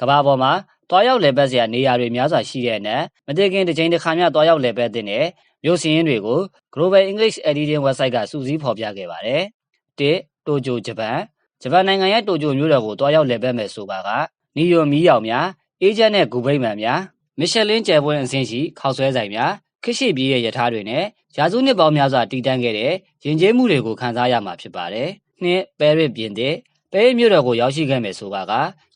ကမ္ဘာပေါ်မှာတွားရောက်လည်ပတ်စရာနေရာတွေများစွာရှိတဲ့အနက်မတည်ခင်တစ်ချိန်တစ်ခါမျှတွားရောက်လည်ပတ်တဲ့နဲ့မြို့စည်းရင်းတွေကို Global English Editing website ကစုစည်းဖော်ပြခဲ့ပါတယ်။တစ်တိုကျိုဂျပန်ဂျပန်နိုင်ငံရဲ့တိုကျိုမြို့တော်ကိုတွားရောက်လည်ပတ်မယ်ဆိုပါကနီယိုမီယောင်များအေဂျင့်နဲ့ဂူဘိတ်မှန်များမီရှယ်လင်းကျယ်ပွဲအဆင့်ရှိခောက်ဆွဲဆိုင်များခရှိပြေးရဲ့ယထာတွေနဲ့ရာစုနှစ်ပေါင်းများစွာတည်တံ့ခဲ့တဲ့ယဉ်ကျေးမှုတွေကိုခန်းစားရမှာဖြစ်ပါတယ်။နှစ်ပဲရစ်ပြင်သစ်ပဲရစ်မြို့တော်ကိုရောက်ရှိခဲ့မယ်ဆိုပါက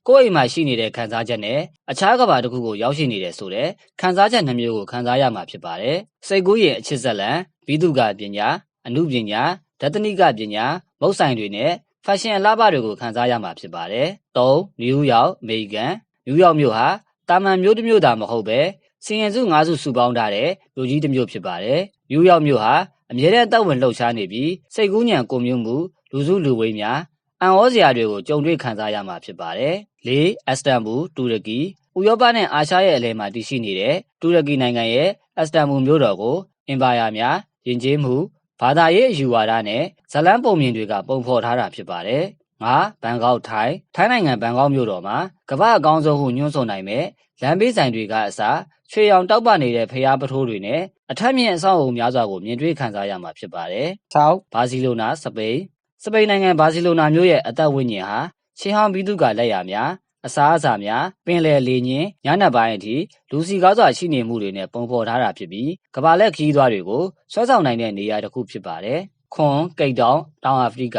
ကိုယ့်အိမ်မှာရှိနေတဲ့ခန်းစားချက်နဲ့အခြားကဘာတစ်ခုကိုရောက်ရှိနေတဲ့ဆိုတဲ့ခန်းစားချက်နှမျိုးကိုခန်းစားရမှာဖြစ်ပါတယ်။စိတ်ကူးရင်အချစ်ဇက်လန်ဘိတုကပညာအမှုပညာဒသနိကပညာမုတ်ဆိုင်တွေနဲ့ဖက်ရှင်အလှပတွေကိုခန်းစားရမှာဖြစ်ပါတယ်။၃နယူးယောက်အမေရိကန်နယူးယောက်မြို့ဟာတာမန်မြို့တစ်မြို့သာမဟုတ်ပဲစီရင်စု၅စုစုပေါင်းထားတဲ့မြို့ကြီးတစ်မြို့ဖြစ်ပါတယ်။နယူးယောက်မြို့ဟာအမြဲတမ်းတောက်ဝင်လှုပ်ရှားနေပြီးစိတ်ကူးညံကိုမျိုးမှုလူစုလူဝေးများ အံ့ဩစရာတွေကိုကြုံတွေ့ခံစားရမှာဖြစ်ပါတယ်။၄အက်စတန်ဘူတူရကီဥရောပနဲ့အာရှရဲ့အလယ်မှာတည်ရှိနေတဲ့တူရကီနိုင်ငံရဲ့အက်စတန်ဘူမြို့တော်ကိုအင်ပါယာများယဉ်ကျေးမှုဘာသာရေးအယူဝါဒနဲ့ဇလန်းပုံမြင်တွေကပုံဖော်ထားတာဖြစ်ပါတယ်။ငါဘန်ကောက်ထိုင်းထိုင်းနိုင်ငံဘန်ကောက်မြို့တော်မှာကမ္ဘာအကောင်းဆုံးဟုညွှန်းဆိုနိုင်မဲ့လမ်းဘေးဆိုင်တွေကအစားချွေရောင်တောက်ပနေတဲ့ဖျားပထိုးတွေနဲ့အထက်မြင့်အဆောက်အအုံများစွာကိုမြင်တွေ့ခံစားရမှာဖြစ်ပါတယ်။၆ဘာစီလိုနာစပိန် စပိန်နိုင်ငံဘာစီလိုနာမြို့ရဲ့အသက်ဝိညာဉ်ဟာရှင်းဟောင်းဘီသူကလက်ရများအစားအစာများပင်လယ်လေညင်းညနက်ပိုင်းအထိလူစီကားစွာရှိနေမှုတွေနဲ့ပုံဖော်ထားတာဖြစ်ပြီးကမ္ဘာလက်ခီးသွားတွေကိုဆွဲဆောင်နိုင်တဲ့နေရာတစ်ခုဖြစ်ပါတယ်။ခွန်ကိတ်တောင်တောင်အာဖရိက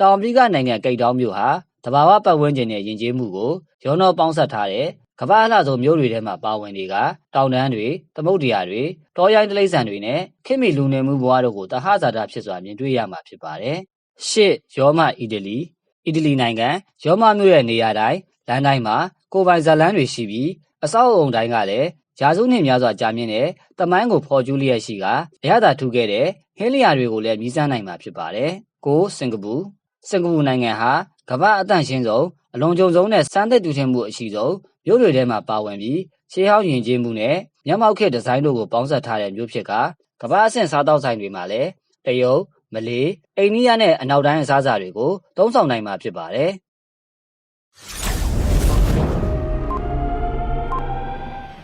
တောင်အာဖရိကနိုင်ငံကိတ်တောင်မြို့ဟာတဘာဝပတ်ဝန်းကျင်နဲ့ယဉ်ကျေးမှုကိုရောနှောပေါင်းစပ်ထားတဲ့ကမ္ဘာအလှဆုံးမြို့တွေထဲမှာပါဝင်တွေကတောင်တန်းတွေသမုဒ္ဒရာတွေတောရိုင်းတိရစ္ဆာန်တွေနဲ့ခေတ်မီလူနေမှုဘဝတို့ကိုတဟဇာတာဖြစ်စွာမြင်တွေ့ရမှာဖြစ်ပါတယ်။ ရှစ်ရောမအီတလီအီတလီနိုင်ငံရောမမြို့ရဲ့နေရာတိုင်းလမ်းတိုင်းမှာကိုပိုင်ဇာလန်းတွေရှိပြီးအဆောက်အုံတိုင်းကလည်းရာစုနှစ်များစွာကြာမြင့်တဲ့တမိုင်းကိုဖော်ကျူးလျက်ရှိကအရသာထူခဲ့တဲ့ဟင်းလျာတွေကိုလည်းမြည်စမ်းနိုင်မှာဖြစ်ပါတယ်။ကိုစင်ကာပူစင်ကာပူနိုင်ငံဟာကမ္ဘာအသန့်ရှင်းဆုံးအလုံးစုံဆုံးနဲ့စမ်းသစ်တူထင်မှုအရှိဆုံးမြို့တွေထဲမှာပါဝင်ပြီးရှေးဟောင်းယဉ်ကျေးမှုနဲ့မျက်မှောက်ခေတ်ဒီဇိုင်းတို့ကိုပေါင်းစပ်ထားတဲ့မြို့ဖြစ်ကကမ္ဘာအဆင့်စားတောက်ဆိုင်တွေမှာလည်းတရုတ် မလေး အိန္ဒိယနဲ့ အနောက်တိုင်း အစားအစာတွေကို သုံးဆောင်နိုင်မှာ ဖြစ်ပါတယ်။